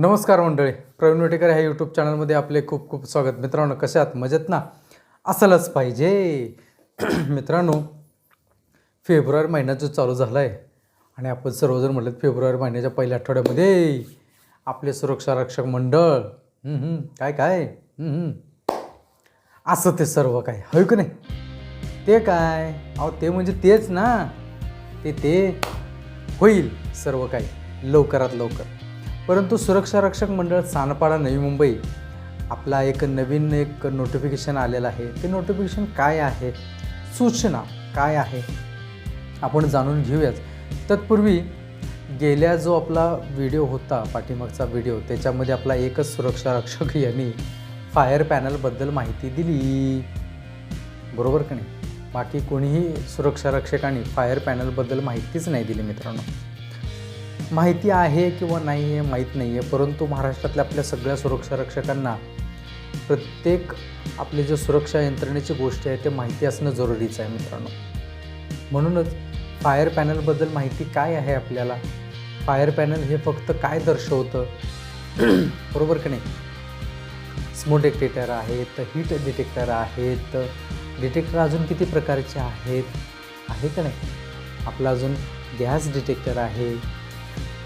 नमस्कार मंडळी. प्रवीण वेटेकर ह्या यूट्यूब चॅनलमध्ये आपले खूप खूप स्वागत. मित्रांनो कशा आहात? मजेत ना? असलंच पाहिजे. मित्रांनो फेब्रुवारी महिना जो चालू झाला आहे आणि आपण सर्वजण म्हटलं फेब्रुवारी महिन्याच्या पहिल्या आठवड्यामध्ये आपले सुरक्षा रक्षक मंडळ. काय काय? असं ते सर्व काय? होय की नाही? ते काय? अहो ते म्हणजे तेच ना. ते ते होईल सर्व काही. लवकरात लवकर. परंतु सुरक्षा रक्षक मंडळ सानपाडा नवी मुंबई आपला एक नवीन एक नोटिफिकेशन आलेलं आहे. ते नोटिफिकेशन काय आहे? सूचना काय आहे? आपण जाणून घेऊयाच तत्पूर्वी गेल्या जो आपला व्हिडिओ होता पाठीमागचा व्हिडिओ त्याच्यामध्ये आपला एकच सुरक्षा रक्षक यांनी फायर पॅनलबद्दल माहिती दिली. बरोबर का नाही? बाकी कोणीही सुरक्षा रक्षकांनी फायर पॅनलबद्दल माहितीच नाही दिली मित्रांनो. माहिती आहे किंवा नाही आहे माहीत नाही आहे परंतु महाराष्ट्रातल्या आपल्या सगळ्या सुरक्षा रक्षकांना प्रत्येक आपले जे सुरक्षा यंत्रणेची गोष्टी आहे ते माहिती असणं जरुरीचं आहे मित्रांनो. म्हणूनच फायर पॅनलबद्दल माहिती काय आहे आपल्याला? फायर पॅनल हे फक्त काय दर्शवतं? बरोबर का नाही? स्मो डिटेक्टर आहेत हीट डिटेक्टर आहेत डिटेक्टर अजून किती प्रकारचे आहेत? आहे का नाही? आपला अजून गॅस डिटेक्टर आहे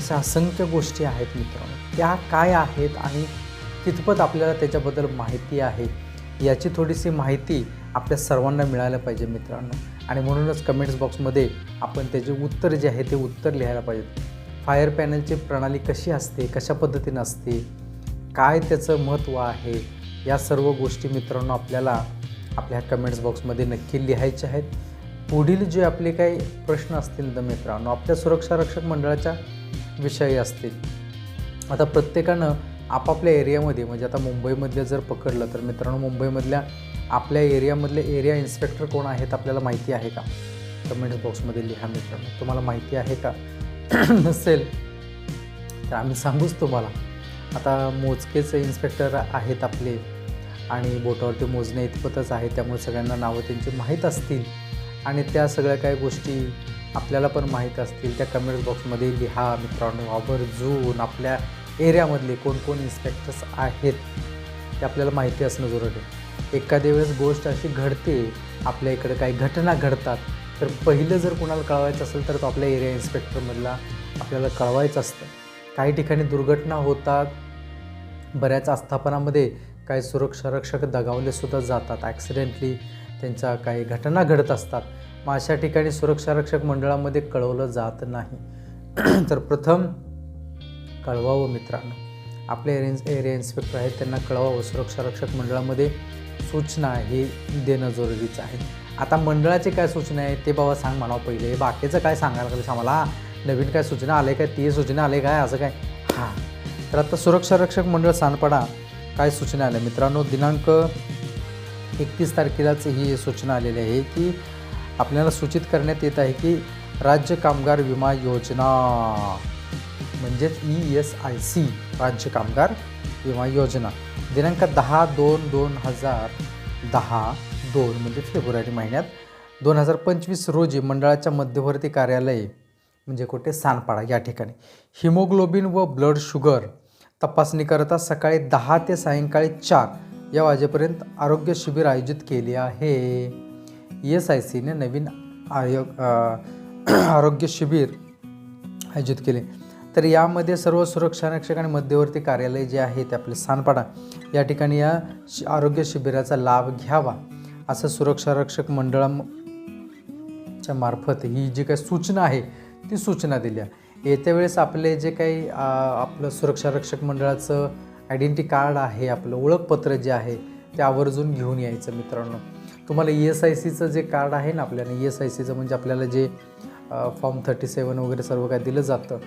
अशा असंख्य गोष्टी आहेत मित्रांनो. त्या काय आहेत आणि कितपत आपल्याला त्याच्याबद्दल माहिती आहे याची थोडीशी माहिती आपल्या सर्वांना मिळायला पाहिजे मित्रांनो. आणि म्हणूनच कमेंट्स बॉक्समध्ये आपण त्याचे उत्तर जे आहे ते उत्तर लिहायला पाहिजेत फायर पॅनलची प्रणाली कशी असते कशा पद्धतीनं असते काय त्याचं महत्त्व आहे या सर्व गोष्टी मित्रांनो आपल्याला आपल्या कमेंट्स बॉक्समध्ये नक्की लिहायचे आहेत. पुढील जे आपले काही प्रश्न असतील तर मित्रांनो आपल्या सुरक्षा रक्षक मंडळाच्या विषयी असतील. आता प्रत्येकानं आपापल्या एरियामध्ये म्हणजे आता मुंबईमधलं जर पकडलं तर मित्रांनो मुंबईमधल्या आपल्या एरियामधले एरिया इन्स्पेक्टर कोण आहेत आपल्याला माहिती आहे का? कमेंट्स बॉक्समध्ये लिहा मित्रांनो. तुम्हाला माहिती आहे का? नसेल तर आम्ही सांगूच तुम्हाला. आता मोजकेच इन्स्पेक्टर आहेत आपले आणि बोटावरती मोजणे इतपतच आहे त्यामुळे सगळ्यांना नावं त्यांची माहीत असतील. आणि त्या सगळ्या काही गोष्टी आपल्याला पण माहीत असतील त्या कमेंट्स बॉक्समध्ये लिहा मित्रांनो आवर्जून आपल्या एरियामधले कोण कोण इन्स्पेक्टर्स आहेत ते आपल्याला माहिती असणं जरुरी आहे. एखाद्या वेळेस गोष्ट अशी घडते आपल्या इकडे काही घटना घडतात तर पहिलं जर कोणाला कळवायचं असेल तर तो आपल्या एरिया इन्स्पेक्टरमधला आपल्याला कळवायचं असतं. काही ठिकाणी दुर्घटना होतात बऱ्याच आस्थापनामध्ये काही सुरक्षा रक्षक दगावलेसुद्धा जातात. ॲक्सिडेंटली त्यांच्या काही घटना घडत असतात. मग अशा ठिकाणी सुरक्षारक्षक मंडळामध्ये कळवलं जात नाही. तर प्रथम कळवावं मित्रांनो. आपले एरिया एरिया इन्स्पेक्टर आहेत त्यांना कळवावं. सुरक्षा रक्षक मंडळामध्ये सूचना हे देणं जरुरीचं आहे. आता मंडळाचे काय सूचना आहे ते बाबा सांग म्हणावं पहिले. बाकीचं काय सांगायला लागलं आम्हाला? नवीन काय सूचना आले काय? ती सूचना आले काय? असं काय? हां. तर आता सुरक्षारक्षक मंडळ सानपाडा काय सूचना आल्या? मित्रांनो दिनांक एकतीस तारखेलाच ही सूचना आलेली आहे की आपल्याला सूचित करण्यात येत आहे की राज्य कामगार विमा योजना म्हणजेच ई एस आय सी राज्य कामगार विमा योजना. दिनांक दहा दोन दोन हजार दहा दोन म्हणजे फेब्रुवारी महिन्यात दोन हजार पंचवीस रोजी मंडळाच्या मध्यवर्ती कार्यालय म्हणजे कुठे? सानपाडा या ठिकाणी. हिमोग्लोबिन व ब्लड शुगर तपासणीकरता सकाळी दहा ते सायंकाळी चार या वाजेपर्यंत आरोग्य शिबिर आयोजित केले आहे. ई एस आय सीने नवीन आयोग आरोग्य शिबिर आयोजित केले. तर यामध्ये सर्व सुरक्षा रक्षक आणि मध्यवर्ती कार्यालय जे आहे ते आपले सानपाडा या ठिकाणी या शि आरोग्य शिबिराचा लाभ घ्यावा असं सुरक्षा रक्षक च्या मार्फत ही जी काही सूचना आहे ती सूचना दिल्या. येत्या वेळेस आपले जे काही आपलं सुरक्षा रक्षक मंडळाचं आयडेंटिटी कार्ड आहे आपलं ओळखपत्र जे आहे ते आवर्जून घेऊन यायचं मित्रांनो. तुम्हाला ई एस आय सीचं जे कार्ड आहे ना आपल्याला ई एस आय सीचं म्हणजे आपल्याला जे फॉर्म थर्टी सेवन वगैरे सर्व काय दिलं जातं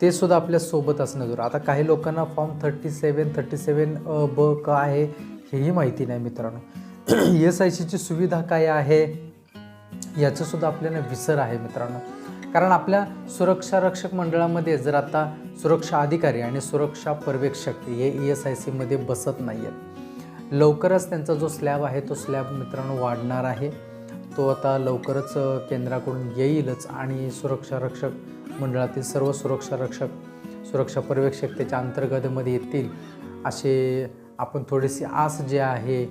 ते सुद्धा आपल्यासोबत असणं जरूर. आता काही लोकांना form thirty seven thirty seven अ ब क आहे हेही माहिती नाही मित्रांनो. ई एस आय सीची सुविधा काय आहे याचंसुद्धा आपल्याला विसर आहे मित्रांनो. कारण आपल्या सुरक्षा रक्षक मंडळामध्ये जर आता सुरक्षा अधिकारी आणि सुरक्षा पर्यवेक्षक हे ई एस आय सीमध्ये बसत नाही आहेत लवकरच त्यांचा जो स्लॅब आहे तो स्लॅब मित्रांनो वाढणार आहे. तो आता लवकरच केंद्राकडून येईलच आणि सुरक्षा रक्षक मंडळातील सर्व सुरक्षा रक्षक सुरक्षा पर्यवेक्षक त्याच्या अंतर्गतमध्ये येतील असे आपण थोडीशी आस जे आहे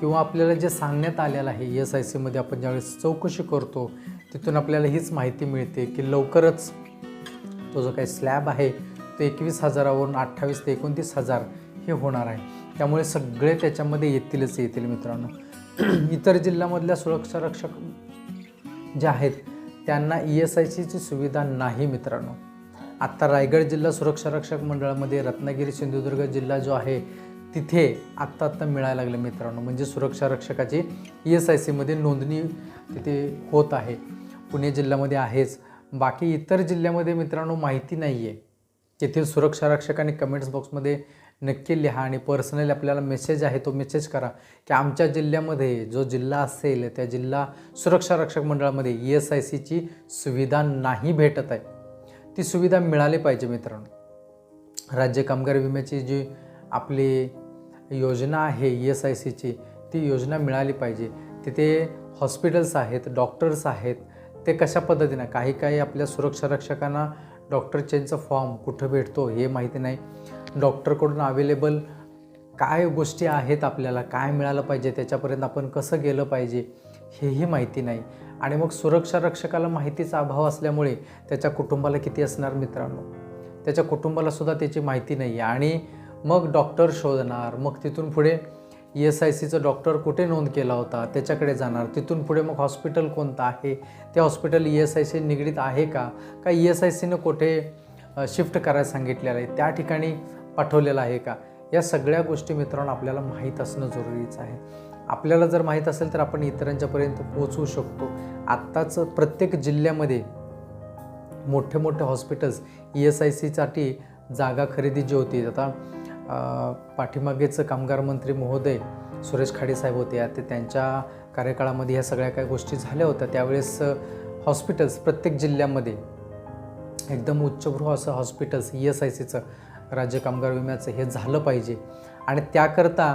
किंवा आपल्याला जे सांगण्यात आलेलं आहे एस आय सीमध्ये आपण ज्यावेळेस चौकशी करतो तिथून आपल्याला हीच माहिती मिळते की लवकरच तो जो काही स्लॅब आहे तो एकवीस हजारावरून अठ्ठावीस ते एकोणतीस हजार हे होणार आहे. त्यामुळे सगळे त्याच्यामध्ये येतीलच येतील मित्रांनो. इतर जिल्ह्यामधल्या सुरक्षा रक्षक जे आहेत त्यांना ई एस आय सीची सुविधा नाही मित्रांनो. आत्ता रायगड जिल्हा सुरक्षा रक्षक मंडळामध्ये रत्नागिरी सिंधुदुर्ग जिल्हा जो आहे तिथे आत्ता आत्ता मिळायला लागले मित्रांनो. म्हणजे सुरक्षा रक्षकाची ई एस आय सीमध्ये नोंदणी तिथे होत आहे. पुणे जिल्ह्यामध्ये आहेच. बाकी इतर जिल्ह्यामध्ये मित्रांनो माहिती नाही आहे तेथील सुरक्षा रक्षकांनी कमेंट्स बॉक्समध्ये नक्की लिहा आणि पर्सनली आपल्याला मेसेज आहे तो मेसेज करा की आमच्या जिल्ह्यामध्ये जो जिल्हा असेल त्या जिल्हा सुरक्षा रक्षक मंडळामध्ये ई एस आय सीची सुविधा नाही भेटत आहे. ती सुविधा मिळाली पाहिजे मित्रांनो. राज्य कामगार विम्याची जी आपली योजना आहे ई एस आय सीची ती योजना मिळाली पाहिजे. तिथे हॉस्पिटल्स आहेत डॉक्टर्स आहेत ते कशा पद्धतीनं काही काही आपल्या सुरक्षा रक्षकांना डॉक्टर चेंजचा फॉर्म कुठं भेटतो हे माहिती नाही. डॉक्टरकडून अवेलेबल काय गोष्टी आहेत आपल्याला काय मिळालं पाहिजे त्याच्यापर्यंत आपण कसं गेलं पाहिजे हेही माहिती नाही. आणि मग सुरक्षा रक्षकाला माहितीचा अभाव असल्यामुळे त्याच्या कुटुंबाला किती असणार मित्रांनो? त्याच्या कुटुंबाला सुद्धा त्याची माहिती नाही आहे आणि मग डॉक्टर शोधणार मग तिथून पुढे ई एस आय सीचं डॉक्टर कुठे नोंद केला होता त्याच्याकडे जाणार तिथून पुढे मग हॉस्पिटल कोणतं आहे ते hospital E S I C निगडीत आहे का? का ई एस आय सीनं कुठे शिफ्ट करायला सांगितलेलं आहे? त्या ठिकाणी पाठवलेलं आहे का? या सगळ्या गोष्टी मित्रांनो आपल्याला माहीत असणं जरुरीचं आहे. आपल्याला जर माहीत असेल तर आपण इतरांच्यापर्यंत पोहोचवू शकतो. आत्ताच प्रत्येक जिल्ह्यामध्ये मोठे मोठे हॉस्पिटल्स ई एस आय सीसाठी जागा खरेदी जी होती आता पाठीमागेचं कामगार मंत्री महोदय सुरेश खाडे साहेब होते. ते त्यांच्या कार्यकाळामध्ये ह्या सगळ्या काही गोष्टी झाल्या होत्या. त्यावेळेस हॉस्पिटल्स प्रत्येक जिल्ह्यामध्ये एकदम उच्चभ्रू असं हॉस्पिटल्स ई एस आय सीचं राज्य कामगार विम्याचं हे झालं पाहिजे. आणि त्याकरता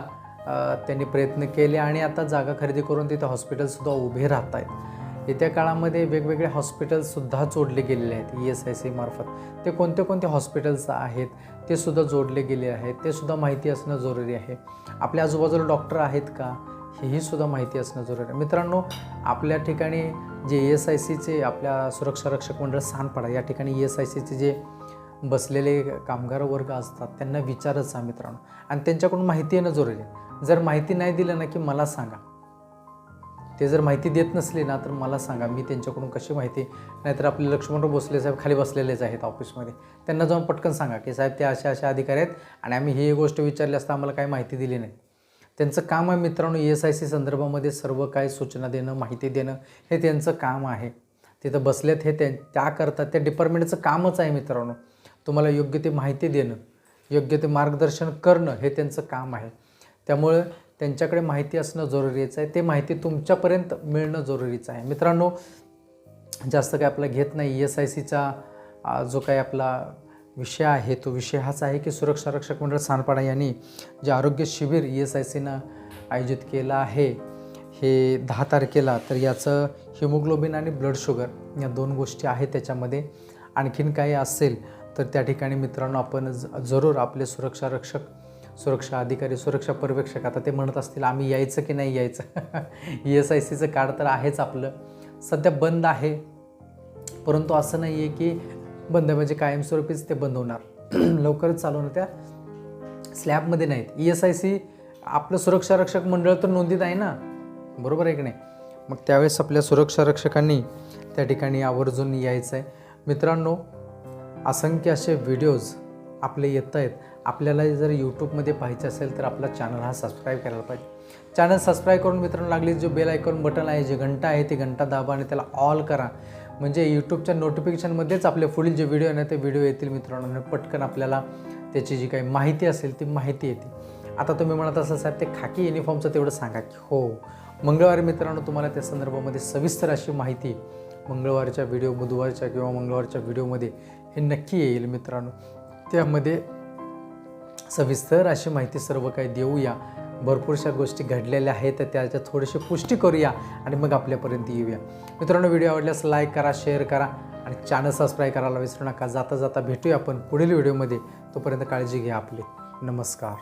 त्यांनी प्रयत्न केले आणि आता जागा खरेदी करून तिथे हॉस्पिटलसुद्धा उभे राहत आहेत येत्या काळामध्ये वेगवेगळे हॉस्पिटल्ससुद्धा जोडले गेलेले आहेत ई एस आय सी मार्फत. ते कोणते कोणते हॉस्पिटल्स आहेत ते सुद्धा जोडले गेले आहेत ते सुद्धा माहिती असणं जरुरी आहे. आपल्या आजूबाजूला डॉक्टर आहेत का? हेही सुद्धा माहिती असणं जरुरी आहे. मित्रांनो आपल्या ठिकाणी जे ई एस आय सीचे आपल्या सुरक्षा रक्षक मंडळ सानपाडा या ठिकाणी ई एस आय सीचे जे बसलेले कामगार वर्ग असतात त्यांना विचारच आहे मित्रांनो. आणि त्यांच्याकडून माहिती येणं जरुरी आहे. जर माहिती नाही दिलं ना की मला सांगा. ते जर माहिती देत नसले ना तर मला सांगा. मी त्यांच्याकडून कशी माहिती? नाहीतर आपले लक्ष्मणराव भोसले साहेब खाली बसलेलेच आहेत ऑफिसमध्ये. त्यांना जाऊन पटकन सांगा की साहेब ते अशा अशा अधिकारी आहेत आणि आम्ही ही गोष्ट विचारली असता आम्हाला काही माहिती दिली नाही. त्यांचं काम आहे मित्रांनो ई एस आय सी संदर्भामध्ये सर्व काय सूचना देणं माहिती देणं हे त्यांचं काम आहे. तिथं बसलेत हे त्या त्याकरता त्या डिपार्टमेंटचं कामच आहे मित्रांनो. तुम्हाला योग्य ते माहिती देणं योग्य ते मार्गदर्शन करणं हे त्यांचं काम आहे. त्यामुळे त्यांच्याकडे माहिती असणं जरुरीचं आहे. ते माहिती तुमच्यापर्यंत मिळणं जरुरीचं आहे. मित्रांनो जास्त काय आपला घेत नाही ई एस आय सीचा जो काही आपला विषय आहे तो विषय हाच आहे की सुरक्षा रक्षक मंडळ सानपाडा यांनी जे आरोग्य शिबिर ई एस आय सीनं आयोजित केलं आहे हे दहा तारखेला तर याचं हिमोग्लोबिन आणि ब्लड शुगर या दोन गोष्टी आहेत त्याच्यामध्ये. आणखीन काही असेल तर त्या ठिकाणी मित्रांनो आपण ज जरूर आपले सुरक्षा रक्षक सुरक्षा अधिकारी सुरक्षा पर्यवेक्षक आता ते म्हणत असतील आम्ही यायचं की नाही यायचं? ई एस आय सीचं कार्ड तर आहेच आपलं. सध्या बंद आहे. परंतु असं नाही आहे की बंद म्हणजे कायमस्वरूपीच ते बंद होणार. लवकरच चालू होणार त्या स्लॅबमध्ये नाहीत. ई एस आय सी आपलं सुरक्षा रक्षक मंडळ तर नोंदीत आहे ना? बरोबर आहे की नाही? मग त्यावेळेस आपल्या सुरक्षा रक्षकांनी त्या ठिकाणी आवर्जून यायचं आहे मित्रांनो असंख्य असे व्हिडिओज आपले येत आहेत. आपल्याला जर यूट्यूबमध्ये पाहायचे असेल तर आपला चॅनल हा सबस्क्राईब करायला पाहिजे. चॅनल सबस्क्राईब करून मित्रांनो लागली जो बेल आयकॉन बटन आहे जे घंटा आहे ती घंटा दाबा आणि त्याला ऑल करा. म्हणजे यूट्यूबच्या नोटिफिकेशनमध्येच आपले पुढील जे व्हिडिओ आहे ना ते व्हिडिओ येतील मित्रांनो. आणि पटकन आपल्याला त्याची जी काही माहिती असेल ती माहिती येते. आता तुम्ही म्हणत असाल साहेब ते खाकी युनिफॉर्मचं तेवढं सांगा. की हो. मंगळवारी मित्रांनो तुम्हाला त्या संदर्भामध्ये सविस्तर अशी माहिती मंगळवारच्या व्हिडिओ बुधवारच्या किंवा मंगळवारच्या व्हिडिओमध्ये हे नक्की येईल मित्रांनो. त्यामध्ये सविस्तर अशी माहिती सर्व काही देऊया. भरपूरशा गोष्टी घडलेल्या आहेत तर त्याच्या थोडीशी पुष्टी करूया आणि मग आपल्यापर्यंत येऊया. मित्रांनो व्हिडिओ आवडल्यास लाईक करा शेअर करा आणि चॅनल सबस्क्राईब करायला विसरू नका. जाता जाता भेटूया आपण पुढील व्हिडिओमध्ये. तोपर्यंत काळजी घ्या आपली. नमस्कार.